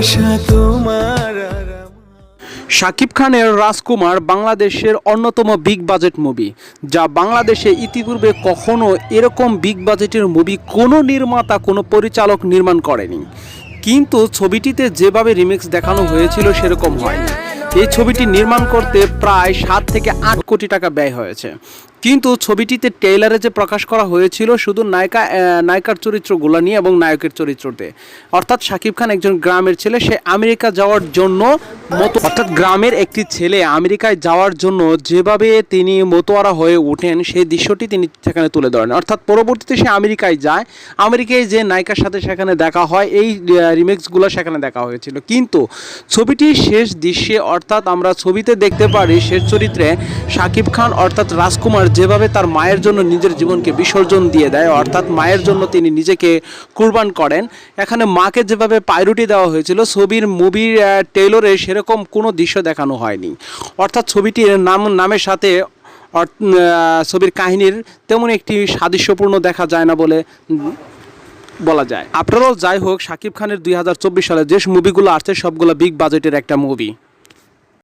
ভালোবাসা শাকিব খানের রাজকুমার বাংলাদেশের অন্যতম বিগ বাজেট মুভি যা বাংলাদেশে ইতিপূর্বে কখনো এরকম বিগ বাজেটের মুভি কোনো নির্মাতা, কোনো পরিচালক নির্মাণ করেনি। কিন্তু ছবিটিতে যেভাবে রিমিক্স দেখানো হয়েছিল সেরকম হয়নি। এই ছবিটি নির্মাণ করতে প্রায় সাত থেকে আট কোটি টাকা ব্যয় হয়েছে। কিন্তু ছবিটিতে ট্রেইলারে যে প্রকাশ করা হয়েছিল শুধু নায়িকা নায়িকার চরিত্রগুলো নিয়ে এবং নায়কের চরিত্রতে। অর্থাৎ শাকিব খান একজন গ্রামের ছেলে, সে আমেরিকা যাওয়ার জন্য মতো অর্থাৎ গ্রামের একটি ছেলে আমেরিকায় যাওয়ার জন্য যেভাবে তিনি মতোয়ারা হয়ে ওঠেন, সেই দৃশ্যটি তিনি সেখানে তুলে ধরেন। অর্থাৎ পরবর্তীতে সে আমেরিকায় যায়। আমেরিকায় যে নায়িকার সাথে সেখানে দেখা হয়, এই রিমেক্সগুলো সেখানে দেখা হয়েছিল। কিন্তু ছবিটির শেষ দৃশ্যে, অর্থাৎ আমরা ছবিতে দেখতে পারি শেষ চরিত্রে শাকিব খান, অর্থাৎ রাজকুমার যেভাবে তার মায়ের জন্য নিজের জীবনকে বিসর্জন দিয়ে দেয়, অর্থাৎ মায়ের জন্য তিনি নিজেকে কুরবান করেন, এখানে মাকে যেভাবে পাইরুটি দেওয়া হয়েছিল, ছবির মুভির টেইলরে সেরকম কোনো দৃশ্য দেখানো হয়নি। অর্থাৎ ছবিটির নাম, নামের সাথে ছবির কাহিনীর তেমন একটি সাদৃশ্যপূর্ণ দেখা যায় না বলে বলা যায়। আপনারাও যাই হোক শাকিব খানের দুই হাজার চব্বিশ সালে যে মুভিগুলো আসছে, সবগুলো বিগ বাজেটের একটা মুভি